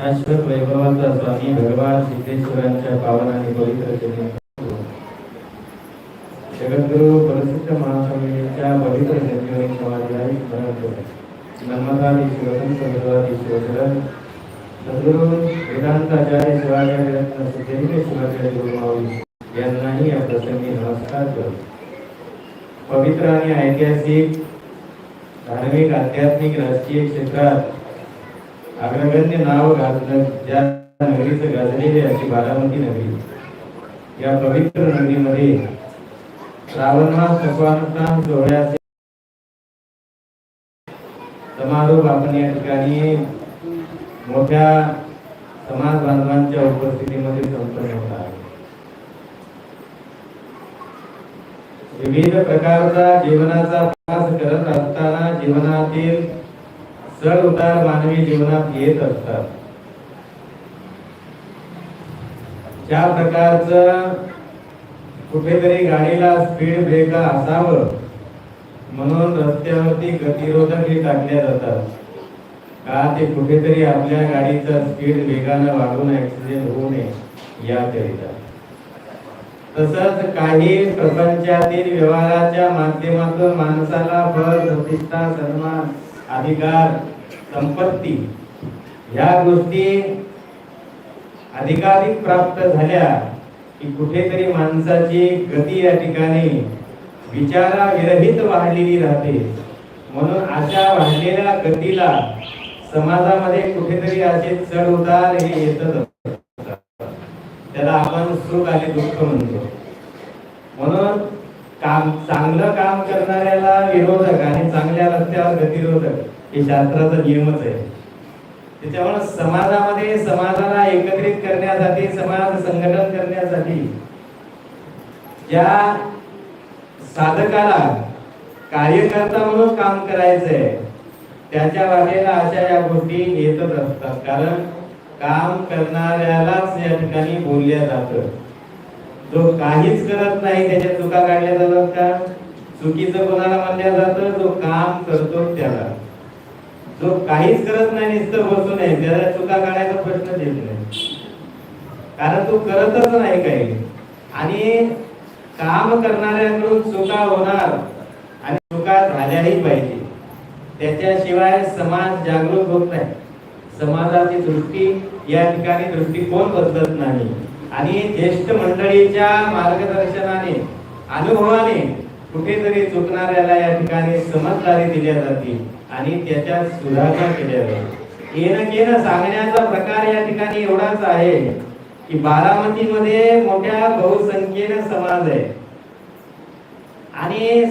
शाश्वत वैभवाचा स्वामी भगवान सिद्धेश्वरांच्या पावन आणि पवित्र चरणी जगद्गुरु प्रसिद्ध महास्वामींच्या पवित्र संजीवनी समाधीला स्मरण करतो. नर्मदादी शिवसंत भगवादी शिवचरण सद्गुरु वेदांताचार्य शिवाचार्य सिद्धेंद्र शिवाचार्य गुरुमावली यांनाही या प्रसंगी नमस्कार करतो. पवित्र आणि ऐतिहासिक धार्मिक आध्यात्मिक राजकीय क्षेत्रात अग्रगण्य नाव गाजलं ज्या नगरीचं गाजलेली अशी बारामती नगरी. या पवित्र नगरीमध्ये श्रावणमास सकवानुष्ठान सोहळ्याचे समारोप आपण या ठिकाणी मोठ्या समाज बांधवांच्या उपस्थितीमध्ये संपन्न होत आहे. विविध प्रकारचा जीवनाचा प्रवास करत असताना जीवनातील चढ उतार मानवी जीवनात येत असतात. ज्या प्रकारचं कुठेतरी गाडीला स्पीड ब्रेकर असावं म्हणून रस्त्यावरती गतिरोधक हे टाकल्या जातात. का ते कुठेतरी आपल्या गाडीचा स्पीड वेगानं वाढून ऍक्सिडेंट होऊ नये याकरिता. तसंच काही प्रपंचातील व्यवहाराच्या माध्यमातून माणसाला फळ प्रतिष्ठा सन्मान अधिकार संपत्ती ह्या गोष्टी अधिकाधिक प्राप्त झाल्या की कुठेतरी माणसाची गती या ठिकाणी विचाराविरहित वाढलेली राहते. म्हणून अशा वाढलेल्या गतीला समाजामध्ये कुठेतरी असे चढ उतार हे येतच त्याला आपण सुख आणि दुःख म्हणतो. म्हणून काम चांगलं काम करणाऱ्याला विरोधक आणि चांगल्या रस्त्यावर गतिरोधक हे शास्त्राचा नियमच आहे. त्याच्यामुळे समाजामध्ये समाजाला एकत्रित करण्यासाठी समाज संघटन करण्यासाठी ज्या साधकाला कार्यकर्ता म्हणून काम करायचंय त्याच्या वाटेला अशा या गोष्टी येतच असतात. कारण काम करणाऱ्यालाच या ठिकाणी बोलल्या जात. जो काहीच करत नाही त्याच्या चुका काढल्या जातात का? चुकीचं कोणाला म्हणल्या जातं? जो काम करतो त्याला. जो काहीच करत नाही नुसतं बसून आहे त्याला चुका काढायचा प्रश्न येत नाही. कारण तो करतच नाही काही. आणि काम करणाऱ्याकडून चुका होणार आणि चुका झाल्याही पाहिजे. त्याच्याशिवाय समाज जागरूक होत नाही. समाजाची दृष्टी या ठिकाणी दृष्टिकोन बदलत नाही. आणि ज्येष्ठ मंडळीच्या मार्गदर्शनाने अनुभवाने कुठेतरी चुकणाऱ्याला या ठिकाणी समजदारी दिल्या जाते आणि त्याच्यात सुधारणा केल्या जाते. येणं केलं सांगण्याचा प्रकार या ठिकाणी एवढाच आहे की बारामतीमध्ये मोठ्या बहुसंख्येने समाज आहे. आणि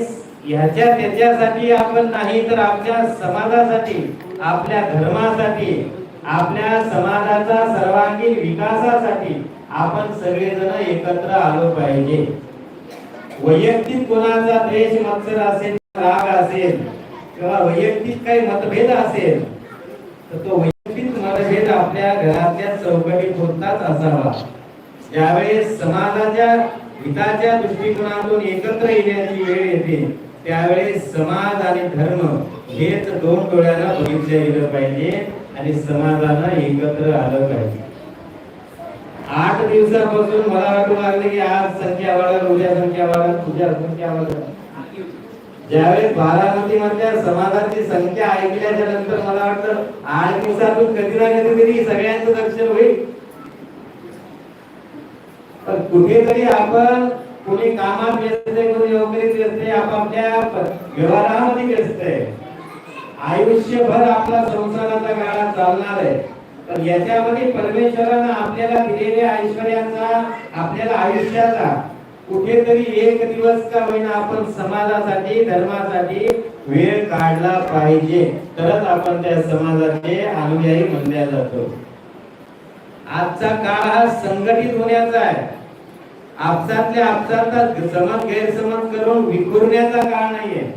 ह्याच्या त्याच्यासाठी आपण नाही तर आपल्या समाजासाठी आपल्या धर्मासाठी आपल्या समाजाचा सर्वांगीण विकासासाठी आपण सगळेजण एकत्र आलो पाहिजे. वैयक्तिक कोणाचा द्वेष मत्सर असेल राग असेल किंवा वैयक्तिक काही मतभेद असेल तर तो वैयक्तिक मतभेद आपल्या घरातल्या चौकटीत होताच असावा. ज्यावेळेस समाजाच्या हिताच्या दृष्टिकोनातून एकत्र येण्याची वेळ येते त्यावेळेस समाज आणि धर्म हेच दोन डोळ्यानं बघितलं गेलं पाहिजे आणि समाजानं एकत्र आलं पाहिजे. आठ दिवसापासून मला वाटू लागले की आज संख्या वाढत उद्या संख्या वाढत उद्या संख्या वाढत ज्यावेळेस बारामती मधल्या समाजाची संख्या ऐकल्याच्या नंतर मला वाटतं आठ दिवसातून कधी ना कधीतरी सगळ्यांचं दर्शन होईल. पण कुठेतरी आपण कोणी कामात व्यस्त आहे कोणी नोकरीत व्यस्त आहे आपापल्या व्यवहारामध्ये व्यस्त आहे. आयुष्यभर आपला संसाराचा गाडा चालणार आहे. पण याच्यामध्ये परमेश्वरानं आपल्याला दिलेल्या ऐश्वर्याचा आपल्याला आयुष्याचा कुठेतरी एक दिवस का होईना आपण समाजासाठी धर्मासाठी वेळ काढला पाहिजे. तरच आपण त्या समाजाचे अनुयायी म्हणल्या जातो. आजचा काळ हा संघटित होण्याचा आहे. आपसातल्या आपसात समज गैरसमज करून विखुरण्याचा काळ नाहीये.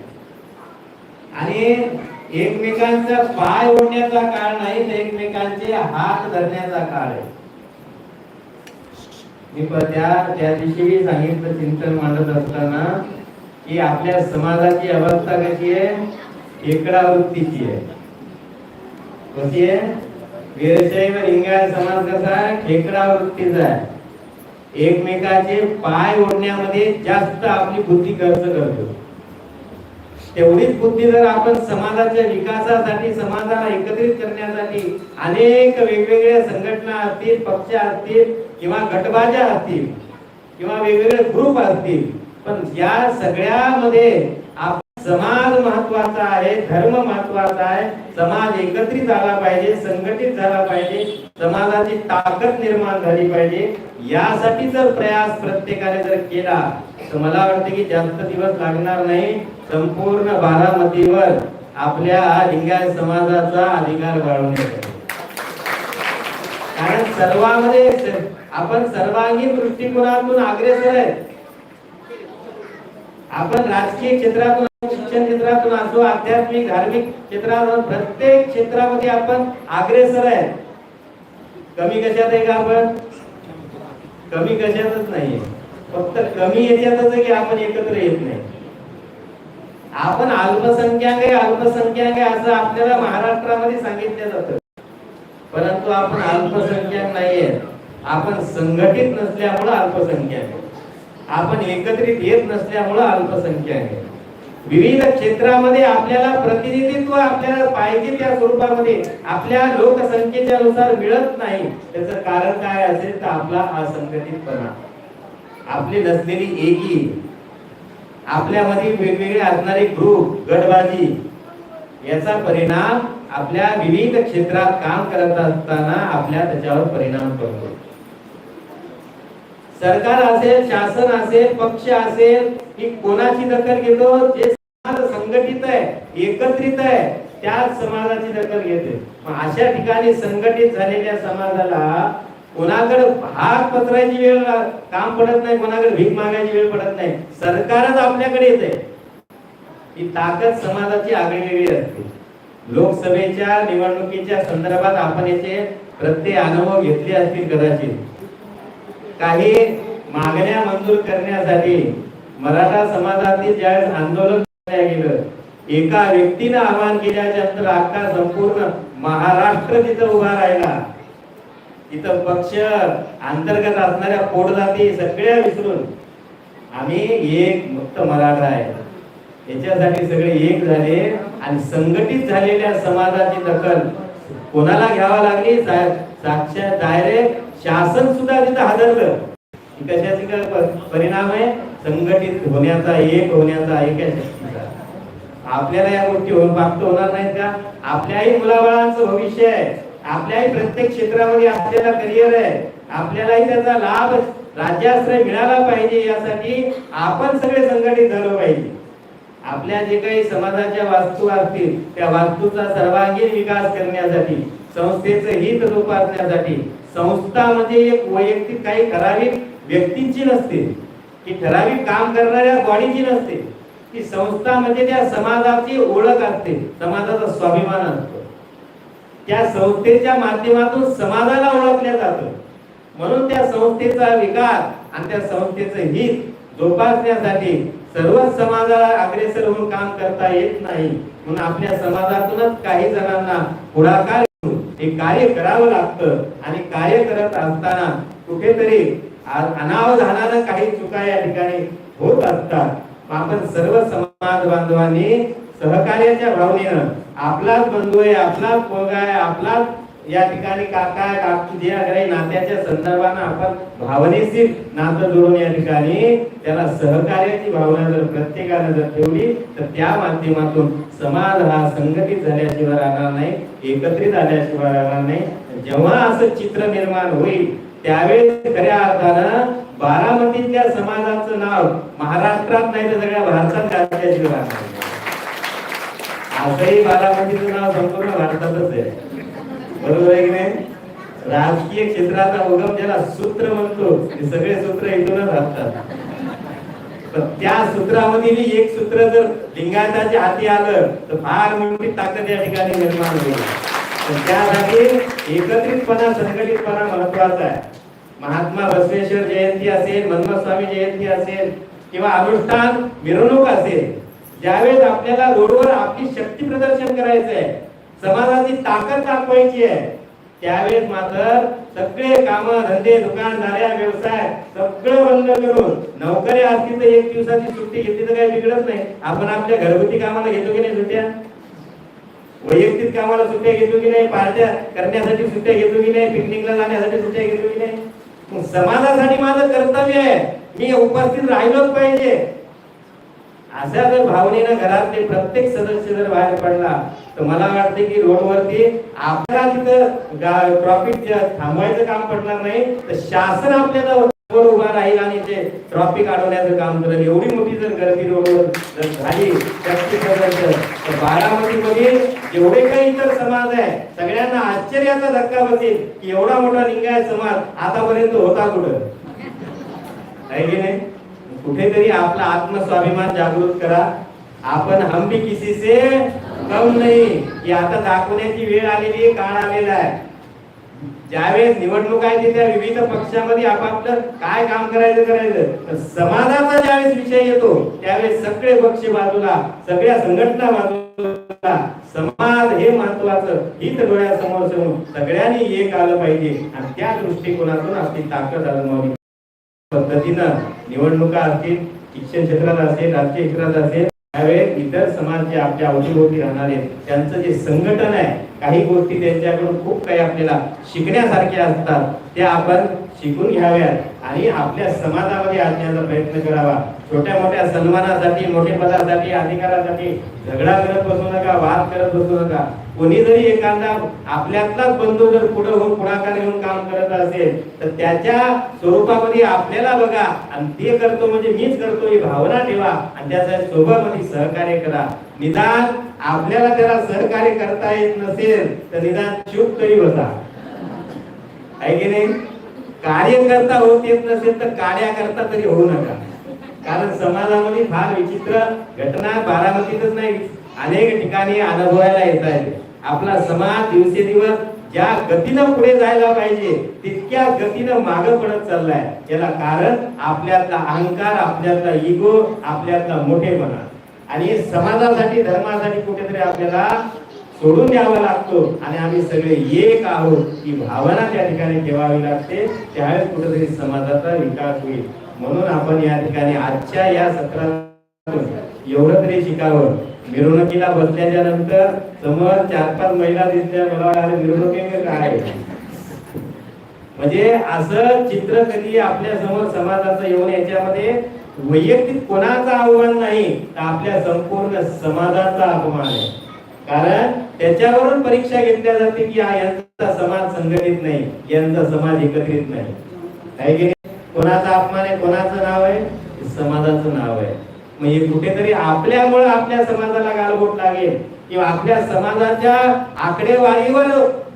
आणि एकमेकांचा पाय ओढण्याचा काळ नाही तर एकमेकांचे हात धरण्याचा काळ आहे. मी त्या त्या दिवशी सांगितलं चिंतन मांडत असताना की आपल्या समाजाची अवस्था कशी आहे? खेकडा वृत्तीची आहे. कशी आहे? वीरशैव लिंगायत समाज कसा आहे? खेकडा वृत्तीचा आहे. एकमेकाचे पाय ओढण्यामध्ये जास्त आपली बुद्धी खर्च करतो. तेवढीच बुद्धी जर आपण समाजाच्या विकासासाठी समाजाला एकत्रित करण्यासाठी अनेक वेगवेगळ्या संघटना असतील पक्ष असतील किंवा गटबाज्या असतील किंवा वेगवेगळे ग्रुप असतील पण या सगळ्यामध्ये समाज महत्त्वाचा आहे धर्म महत्त्वाचा आहे. समाज एकत्रित झाला पाहिजे संघटित झाला पाहिजे. समाजाची ताकद निर्माण झाली पाहिजे. यासाठी जर प्रयास प्रत्येकाने जर केला तर मला वाटते की जास्त दिवस लागणार नाही. संपूर्ण बारामतीवर आपल्या लिंगाय समाजाचा अधिकार वाढवण्यासाठी कारण सर्वांमध्ये आपण सर्वांगीण दृष्टिकोनातून अग्रेसर आहे आपण राजकीय क्षेत्रातून शिक्षण क्षेत्रातून असो आध्यात्मिक धार्मिक क्षेत्रातून प्रत्येक क्षेत्रामध्ये आपण अग्रेसर आहे कमी कशात आहे का आपण? कमी कशातच नाहीये. फक्त कमी याच्यातच आहे की आपण एकत्र येत नाही. आपण अल्पसंख्याक आहे अल्पसंख्याक आहे असं आपल्याला महाराष्ट्रामध्ये सांगितलं जातं. परंतु आपण अल्पसंख्याक नाहीये. आपण संघटित नसल्यामुळे अल्पसंख्याक आहे. आपण एकत्रित येत नसल्यामुळं अल्पसंख्य आहे. विविध क्षेत्रामध्ये आपल्याला प्रतिनिधित्व आपल्याला पाहिजे त्या स्वरूपामध्ये आपल्या लोकसंख्येच्या नुसार मिळत नाही. त्याचं कारण काय असेल तर आपला असंघटितपणा. आपली नसलेली एकी आपल्यामध्ये वेगवेगळे असणारे ग्रुप गटबाजी याचा परिणाम आपल्या विविध क्षेत्रात काम करत असताना आपल्या त्याच्यावर परिणाम करतो सरकार असेल शासन असेल पक्ष असेल की कोणाची दखल घेतो? जे समाज संघटित आहे एकत्रित आहे त्याच समाजाची दखल घेते. मग अशा ठिकाणी संघटित झालेल्या समाजाला कोणाकडे भाग पत्रायची वेळ काम पडत नाही कोणाकडे भीक मागायची वेळ पडत नाही. सरकारच आपल्याकडे येते. ही ताकद समाजाची आगळीवेगळी असते. लोकसभेच्या निवडणुकीच्या संदर्भात आपण याचे प्रत्येक अनुभव घेतले असतील कदाचित. काही मागण्या मंजूर करण्यासाठी मराठा समाजातील ज्यावेळेस आंदोलन करण्यात गेलं एका व्यक्तीनं आवाहन केल्याच्यानंतर अख्खा संपूर्ण महाराष्ट्र तिथं उभा राहिला. तिथं पक्ष अंतर्गत असणाऱ्या पोटजाती सगळ्या विसरून आम्ही एक मुक्त मराठा आहे. याच्यासाठी सगळे एक झाले आणि संघटित झालेल्या समाजाची दखल कोणाला घ्यावा लागली? साक्ष साक्षात डायरेक्ट शासन सुद्धा तिथं हादरलं. कशाची काय परिणाम आहे? संघटित होण्याचा एक होण्याचा एका शक्तीचा आपल्याला या गोष्टी होऊन प्राप्त होणार नाहीत का? आपल्याही मुलाबाळांचं भविष्य आहे. आपल्याही प्रत्येक क्षेत्रामध्ये आपल्याला करिअर आहे. आपल्यालाही त्याचा लाभ राज्याश्रय मिळाला पाहिजे यासाठी आपण सगळे संघटित झालो पाहिजे. आपल्या जे काही समाजाच्या वास्तू असतील त्या वास्तूचा सर्वांगीण विकास करण्यासाठी संस्थेचं हित जोपासण्यासाठी संस्था एक वैयक्तिक काही ठराविक व्यक्तींची नसते की ठराविक काम करणाऱ्या बॉडीची नसते की संस्था त्या समाजाची ओळख असते समाजाचा स्वाभिमान असतो. त्या संस्थेच्या माध्यमातून समाजाला ओळखल्या जातं. म्हणून त्या संस्थेचा विकास आणि त्या संस्थेचं हित जोपासण्यासाठी सर्व समाजाला अग्रेसर होऊन काम करता येत नाही. म्हणून आपल्या समाजातूनच काही जणांना पुढाकार हे कार्य करावं लागतं. आणि कार्य करत असताना कुठेतरी अनावधानानं काही चुका या ठिकाणी होत असतात. आपण सर्व समाज बांधवांनी सहकार्याच्या भावनेनं आपलाच बंधू आहे आपलाच पोरगा आहे आपलाच या ठिकाणी काका काकी काकू नात्याच्या संदर्भानं आपण भावनेशी नातं जोडून या ठिकाणी त्याला सहकार्याची भावना जर प्रत्येकाने जर ठेवली तर त्या माध्यमातून समाज हा संघटित झाल्याशिवाय राहणार नाही एकत्रित आल्याशिवाय राहणार नाही. जेव्हा असं चित्र निर्माण होईल त्यावेळेस खऱ्या अर्थानं बारामतीतल्या समाजाचं नाव महाराष्ट्रात नाही तर सगळ्या भारतात गाजल्याशिवाय राहणार बारामतीचं नाव संपूर्ण भारतातच आहे. बरोबर आहे की नाही? राजकीय क्षेत्राचा उगम ज्याला सूत्र म्हणतो ते सगळे सूत्र इथूनच असतात. पण त्या सूत्रामधील एक सूत्र जर लिंगायताच्या हाती आलं तर फार मोठी ताकद या ठिकाणी निर्माण होईल. तर त्यासाठी एकत्रितपणा संघटितपणा महत्त्वाचा आहे. महात्मा बसवेश्वर जयंती असेल मनमथ स्वामी जयंती असेल किंवा अनुष्ठान मिरवणूक असेल ज्यावेळेस आपल्याला रोडवर आपली शक्ती प्रदर्शन करायचं आहे समाजाची ताकद दाखवायची आहे. त्यावेळेस मात्र सगळे काम धंदे दुकानदाऱ्या व्यवसाय सगळं बंद करून नोकरी असतील तर एक दिवसाची सुट्टी घेतली तर काही बिघडत नाही. आपण आपल्या घरगुती कामाला घेतो की नाही सुट्ट्या? वैयक्तिक कामाला सुट्ट्या घेतो की नाही? पार्ट्या करण्यासाठी सुट्ट्या घेतो की नाही? पिकनिकला जाण्यासाठी सुट्ट्या घेतो की नाही? समाजासाठी माझं कर्तव्य आहे. मी उपस्थित राहिलोच पाहिजे. अशा जर भावनेनं घरातले प्रत्येक सदस्य जर बाहेर पडला तर मला वाटते की रोडवरती आपल्याला तिथं ट्रॉफिक थांबवायचं काम पडणार नाही तर शासन आपल्याला उभा राहील आणि ते ट्रॉफिक अडवण्याचं काम करेल. एवढी मोठी जर गर्दी रोडवर जर झाली तर बारामती जेवढे काही इतर समाज आहे सगळ्यांना आश्चर्याचा धक्का बसेल की एवढा मोठा लिंगायत समाज आतापर्यंत होता कुठं? आहे की नाही? कुठेतरी आपला आत्मस्वाभिमान जागृत करा. आपण हम भी किसी से कम नाही? ही आता दाखवण्याची वेळ आलेली काळ आलेला आहे. ज्यावेळेस निवडणूक आहे त्या विविध पक्षामध्ये आपापलं काय काम करायचं करायचं. समाजाचा ज्यावेळेस विषय येतो त्यावेळेस सगळे पक्ष बाजूला सगळ्या संघटना बाजूला समाज हे महत्वाचं हित डोळ्यासमोर ठेवून सगळ्यांनी एक आलं पाहिजे. आणि त्या दृष्टिकोनातून आपली ताकद आजमावली पद्धतीनं निवडणुका असतील शिक्षण क्षेत्रात असेल राजकीय क्षेत्रात असेल त्यावेळेस इतर समाज जे आपल्या अवतीभोवती राहणारे त्यांचं जे संघटन आहे काही गोष्टी त्यांच्याकडून खूप काही आपल्याला शिकण्यासारख्या असतात त्या आपण शिकून घ्याव्यात. आणि आपल्या समाजामध्ये आणण्याचा प्रयत्न करावा. छोट्या मोठ्या सन्मानासाठी मोठे पदासाठी अधिकारासाठी झगडा करत बसू नका वाद करत बसू नका. कोणी जरी एखादा आपल्यातलाच बंधू जर पुढे होऊन पुढाकार घेऊन काम करत असेल तर त्याच्या स्वरूपामध्ये आपल्याला बघा आणि ते करतो म्हणजे मीच करतो ही भावना ठेवा. आणि त्याच्या स्वभावाने सहकार्य करा. निदान आपल्याला त्याला सहकार्य करता येत नसेल तर निदान चूप तरी बसा. आहे की नाही? कार्यकर्ता होत येत नसेल तर कार्याकर्ता तरी होऊ नका. कारण समाजामध्ये फार विचित्र घटना बारामतीतच नाही. अनेक ठिकाणी अनुभवायला येत आहेत. आपला समाज दिवसेदिवस ज्या गतीनं पुढे जायला पाहिजे तितक्या गतीनं मागे पडत चाललाय. याला कारण आपल्यातला अहंकार आपल्यातला इगो आपल्यातला मोठेपणा. आणि समाजासाठी धर्मासाठी कुठेतरी आपल्याला सोडून द्यावा लागतो. आणि आम्ही सगळे एक आहोत ही भावना त्या ठिकाणी ठेवावी लागते. त्यावेळेस कुठेतरी समाजाचा विकास होईल. म्हणून आपण या ठिकाणी आजच्या या सत्रातून एवढं तरी शिकावं. मिरवणुकीला बसल्याच्या नंतर समोर चार पाच महिला दिसल्या. मला मिरवणुकी काय म्हणजे असं चित्र कधी आपल्यासमोर समाजाचं येऊन याच्यामध्ये वैयक्तिक कोणाचं आव्हान नाही तर आपल्या संपूर्ण समाजाचा अपमान आहे. कारण त्याच्यावरून परीक्षा घेतल्या जाते की हा यांचा समाज संघटित नाही यांचा समाज एकत्रित नाही. आहे की कोणाचा अपमान आहे कोणाचं नाव आहे? समाजाचं नाव आहे. म्हणजे कुठेतरी आपल्यामुळे आपल्या समाजाला गालबोट लागेल किंवा आपल्या समाजाच्या आकडेवारीवर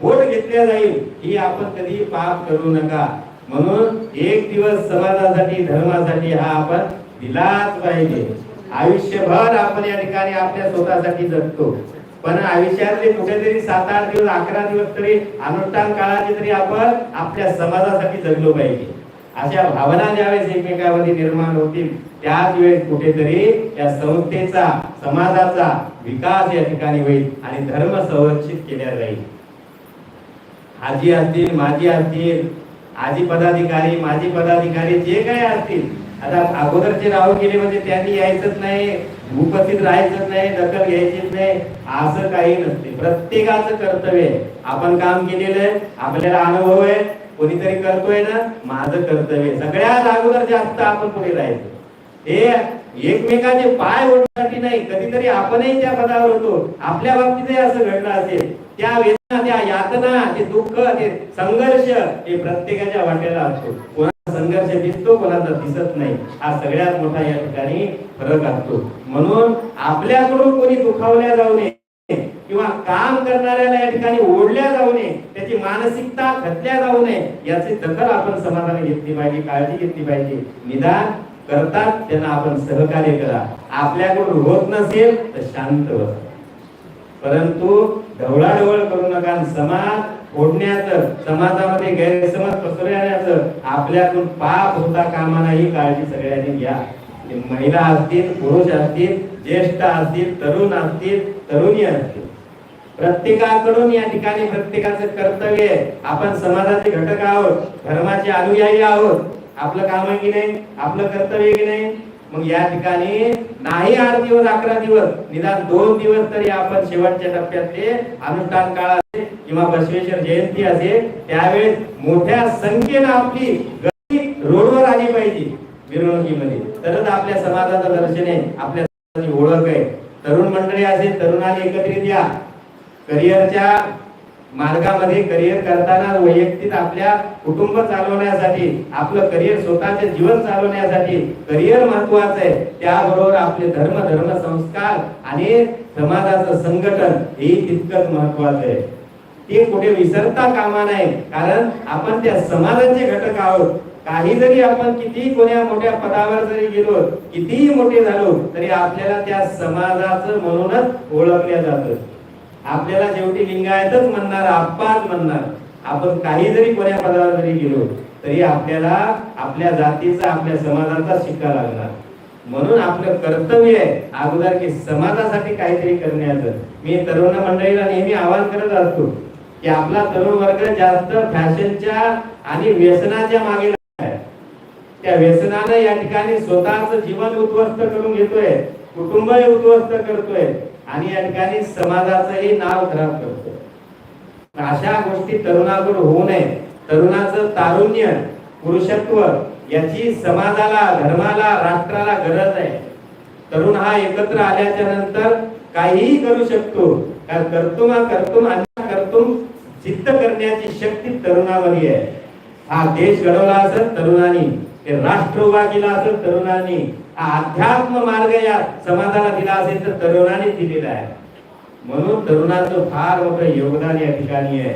बोट घेतल्या जाईल ही आपण कधी पाप करू नका. म्हणून एक दिवस समाजासाठी धर्मासाठी हा आपण दिलाच पाहिजे. आयुष्यभर आपण या ठिकाणी आपल्या स्वतःसाठी जगतो. पण आयुष्यातले कुठेतरी सात आठ दिवस अकरा दिवस तरी अनुष्ठान काळाचे तरी आपण आपल्या समाजासाठी जगलो पाहिजे. अशा भावना ज्यावेळेस एकमेकांमध्ये निर्माण होतील त्याच वेळेस कुठेतरी या संस्थेचा समाजाचा विकास या ठिकाणी होईल आणि धर्म संरक्षित केला जाईल. आजी असतील माजी असतील आजी पदाधिकारी माजी पदाधिकारी जे काही असतील आता अगोदरचे नाव गेले म्हणजे त्यांनी यायचंच नाही उपस्थित राहायचंच नाही दखल घ्यायचीच नाही असं काही नसते. प्रत्येकाचं कर्तव्य आहे. आपण काम केलेलं आहे आपल्याला अनुभव आहे कोणीतरी करतोय ना माझं कर्तव्य सगळ्यात अगोदर जास्त आपण पुढे राहायचं. हे एकमेकाचे पाय ओढण्यासाठी नाही कधीतरी आपणही त्या पदावर होतो. आपल्या बाबतीतही असं घडलं असेल. त्या वेदना त्या यातना ते दुःख ते संघर्ष हे प्रत्येकाच्या वाटेला असतो. संघर्ष दिसतो कोणाचा दिसत नाही. हा सगळ्यात मोठा या ठिकाणी फरक असतो. म्हणून आपल्याकडून कोणी दुखावल्या जाऊ नये किंवा काम करणाऱ्याला या ठिकाणी ओढल्या जाऊ नये त्याची मानसिकता खतल्या जाऊ नये याची दखल आपण समाजाने घेतली पाहिजे काळजी घेतली पाहिजे. निदान करतात त्यांना आपण सहकार्य करा. आपल्याकडून होत नसेल तर शांत बसा. परंतु ढवळाढवळ करू नका समाज फोडण्याचं समाजामध्ये गैरसमज पसरवण्याचं आपल्यातून पाप होता कामा नाही काळजी सगळ्यांनी घ्या. महिला असतील पुरुष असतील ज्येष्ठ असतील तरुण असतील तरुणी असतील. प्रत्येकाकडून या ठिकाणी प्रत्येकाचं कर्तव्य आहे. आपण समाजाचे घटक आहोत धर्माचे अनुयायी आहोत. आपलं काम आहे की नाही? आपलं कर्तव्य की नाही? मग या ठिकाणी नाही आठ दिवस अकरा दिवस निदान दोन दिवस तरी आपण शेवटच्या टप्प्यात ते अनुष्ठान काळ असेल किंवा बसवेश्वर जयंती असेल त्यावेळेस मोठ्या संख्येनं आपली गर्दी रोडवर आली पाहिजे मिरवणुकीमध्ये. तरच आपल्या समाजाचं दर्शन आहे आपल्या समाजाची ओळख आहे. तरुण मंडळी असेल तरुणाने एकत्रित या. करिअरच्या मार्गामध्ये करिअर करताना वैयक्तिक आपल्या कुटुंब चालवण्यासाठी आपलं करिअर स्वतःचे जीवन चालवण्यासाठी करिअर महत्वाचं आहे. त्याबरोबर आपले धर्म धर्म संस्कार आणि समाजाचं संघटन हे तितकंच महत्वाचं आहे. ते कुठे विसरता कामा नाही कारण आपण त्या समाजाचे घटक आहोत. काही जरी आपण किती कोण्या मोठ्या पदावर जरी गेलो कितीही मोठे झालो तरी आपल्याला त्या समाजाचं म्हणूनच ओळखल्या जातं. आपल्याला शेवटी लिंगायतच म्हणणार आप्पाच म्हणणार. आपण काही जरी कोण्या पदावर जरी गेलो तरी आपल्याला आपल्या जातीचा आपल्या समाजाचा शिक्का लागणार. म्हणून आपलं कर्तव्य आहे अगोदर की समाजासाठी काहीतरी करण्याचं. मी तरुण मंडळीला नेहमी आवाहन करत असतो की आपला तरुण वर्ग जास्त फॅशनच्या आणि व्यसनाच्या मागे आहे. त्या व्यसनानं या ठिकाणी स्वतःच जीवन उद्ध्वस्त करून घेतोय कुटुंबही उद्ध्वस्त करतोय. आणि या ठिकाणी समाजाचंही नाव खराब करतो. अशा गोष्टी तरुणाकडून होऊ नये. तरुणाचं तारुण्य पुरुषत्व याची समाजाला धर्माला राष्ट्राला गरज आहे. तरुण हा एकत्र आल्याच्यानंतर काहीही करू शकतो. कारण करतो हा कर्तुम सिद्ध करण्याची शक्ती तरुणावरी आहे. हा देश घडवला असेल तरुणांनी. ते राष्ट्र उभा केला असेल तरुणांनी हा अध्यात्म मार्ग या समाजाला दिला असेल तर तरुणांनी दिलेला आहे. म्हणून तरुणाचं फार मोठं योगदान या ठिकाणी आहे.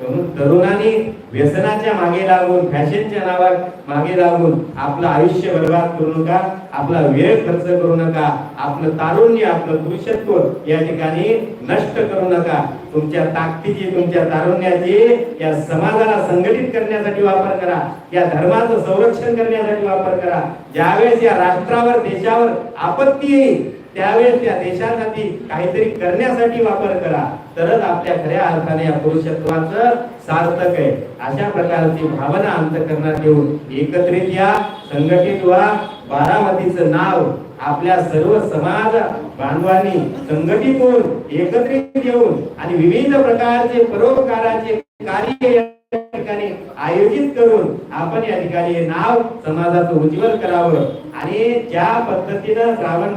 म्हणून तरुणांनी व्यसनाच्या मागे लागून फॅशनच्या नावात मागे लागून आपलं आयुष्य बर्बाद करू नका. आपला वेळ खर्च करू नका आपलं तारुण्य आपलं पुरुषत्व या ठिकाणी नष्ट करू नका. तुमच्या ताकदीची तुमच्या तारुण्याची या समाजाला संघटित करण्यासाठी वापर करा. या धर्माचं संरक्षण करण्यासाठी वापर करा. ज्यावेळेस या राष्ट्रावर देशावर आपत्ती येईल त्यावेळेस त्या देशासाठी काहीतरी करण्यासाठी वापर करा. तरच आपल्या खऱ्या अर्थाने या पुरुषत्वाचं सार्थक आहे. अशा प्रकारची भावना अंतकरणात येऊन एकत्रित या संघटित व्हा. बारामतीचं नाव आपल्या सर्व समाज बांधवांनी संघटित होऊन एकत्रित येऊन आणि विविध प्रकारचे परोपकाराचे कार्य या ठिकाणी आयोजित करून आपण या ठिकाणी हे नाव समाजाचं उज्ज्वल करावं आणि ज्या पद्धतीनं श्रावण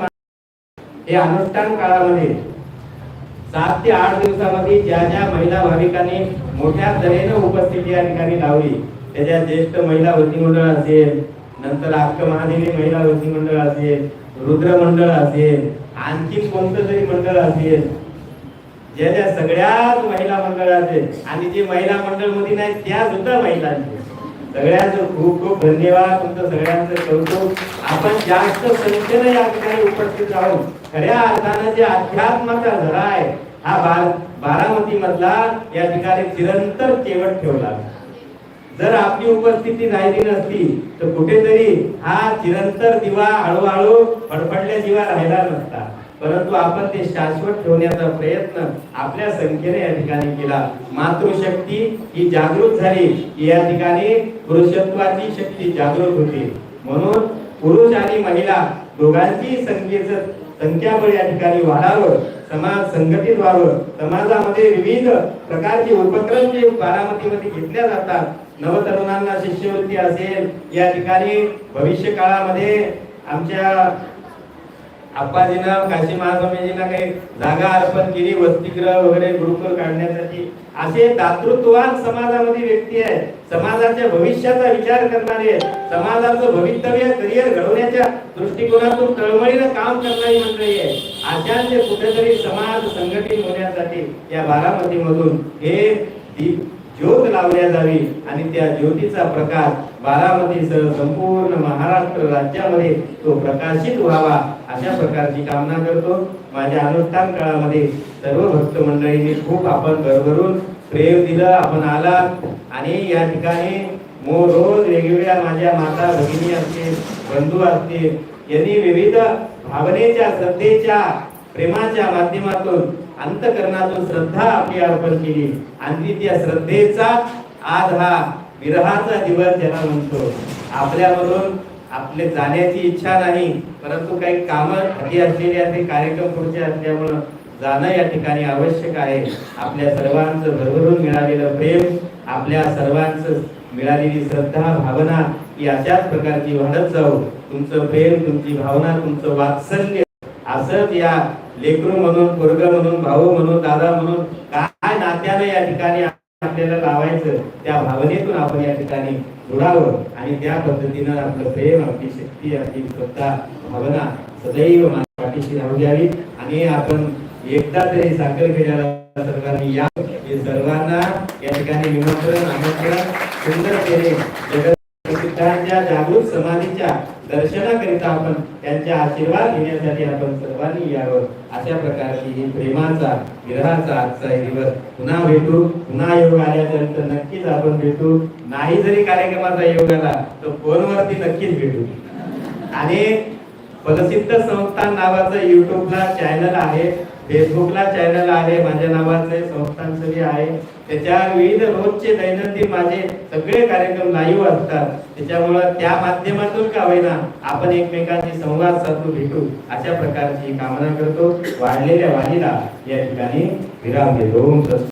हे अनुष्ठान काळामध्ये सात ते आठ दिवसामध्ये ज्या ज्या महिला भाविकांनी मोठ्या तऱ्हेनं उपस्थिती या ठिकाणी लावली त्याच्या ज्येष्ठ महिला वृत्ती मंडळ असेल नंतर अक्क महादेवी महिला वृत्ती मंडळ असेल रुद्र मंडळ असेल आणखी कोणतं तरी मंडळ असेल ज्या ज्या सगळ्याच महिला मंडळाचे आणि जे महिला मंडळमध्ये नाही त्या सुद्धा महिलांचे. सगळ्यांचं खूप खूप धन्यवाद तुमचं सगळ्यांचं कौतुक. आपण जास्त संख्येने या ठिकाणी उपस्थित राहून खऱ्या अर्थानं जे अध्यात्माचा झरा आहे हा बार बारामती मधला या ठिकाणी चिरंतर केवट ठेवला. जर आपली उपस्थिती राहिली नसती तर कुठेतरी हा चिरंतर दिवा हळूहळू फडफडल्या दिवा राहिला नसता. परंतु आपण ते शाश्वत ठेवण्याचा प्रयत्न आपल्या संख्येने या ठिकाणी केला. मातृशक्ती ही जागृत झाली की या ठिकाणी पुरुषत्वाची शक्ती जागृत होती. म्हणून पुरुष आणि महिला दोघांची संख्येचं संख्याबळ या ठिकाणी वाढावं समाज संघटित व्हावं समाजामध्ये विविध प्रकारचे उपक्रम जे बारामतीमध्ये घेतल्या जातात नवतरुणांना शिष्यवृत्ती असेल या ठिकाणी भविष्य काळामध्ये आमच्या आप्पाजीनं काशी महास्वामीजींना काही जागा अर्पण केली वसतिगृह वगैरे गुरुकुल काढण्यासाठी. असे दातृत्ववान समाजामध्ये व्यक्ती आहे समाजाच्या भविष्याचा विचार करणारे समाजाचं भवितव्य करिअर घडवण्याच्या दृष्टिकोनातून तळमळीनं काम करणारी मंडळी आहे अशांचे कुठेतरी समाज संघटित होण्यासाठी या बारामती मधून हे दीप ज्योत लावल्या जावी आणि त्या ज्योतीचा प्रकाश बारामतीसह संपूर्ण महाराष्ट्र राज्यामध्ये तो प्रकाशित व्हावा अशा प्रकारची कामना करतो. माझ्या अनुष्ठान काळामध्ये सर्व भक्त मंडळींनी खूप आपण भरभरून प्रेम दिलं आपण आलात. आणि या ठिकाणी मो रोज वेगवेगळ्या माझ्या माता भगिनी असतील बंधू असतील यांनी विविध भावनेच्या श्रद्धेच्या प्रेमाच्या माध्यमातून अंतकरणातून श्रद्धा आपली अर्पण केली. आणि त्या श्रद्धेचा आज हा विरहाचा दिवस ज्याला म्हणतो. आपल्यावरून आपले जाण्याची इच्छा नाही परंतु काही कामं हाती असलेली असे कार्यक्रम पुढचे असल्यामुळं जाणं या ठिकाणी आवश्यक आहे. आपल्या सर्वांचं भरभरून मिळालेलं प्रेम आपल्या सर्वांचं मिळालेली श्रद्धा भावना ही अशाच प्रकारची वाढत जाऊ. तुमचं प्रेम तुमची भावना तुमचं वात्सल्य असंच या लेकरू म्हणून पोरग म्हणून भाऊ म्हणून दादा म्हणून काय नात्यानं या ठिकाणी आपल्याला लावायचं त्या भावनेतून आपण या ठिकाणी जुडावं आणि त्या पद्धतीनं आपलं प्रेम आपली शक्ती आपली श्रद्धा भावना सदैव पाठीशी राहू द्यावी. आणि आपण एकदा तरी साखर खेळायला सरकारने या सर्वांना या ठिकाणी निमंत्रण आमंत्रण सुंदर केले. जगत जागृत समाधीच्या दर्शनाकरिता आपण त्यांच्या आशीर्वाद घेण्यासाठी आपण सर्वांनी यावं. अशा प्रकारची ही प्रेमाचा विरहाचा आजचा दिवस पुन्हा भेटू. पुन्हा योग आल्यानंतर नक्कीच आपण भेटू. नाही जरी कार्यक्रमाचा योग आला तर फोनवरती नक्कीच भेटू. आणि प्रसिद्ध संस्थान नावाचं युट्यूबला चॅनल आहे. फेसबुकला चॅनल आहे माझ्या नावाचे संस्थानचं आहे. त्याच्यावर विविध रोजचे दैनंदिन माझे सगळे कार्यक्रम लाईव्ह असतात. त्याच्यामुळं त्या माध्यमातून का होईना आपण एकमेकांशी संवाद साधू भेटू अशा प्रकारची कामना करतो. वाढलेल्या वाणीला या ठिकाणी विराम देतो.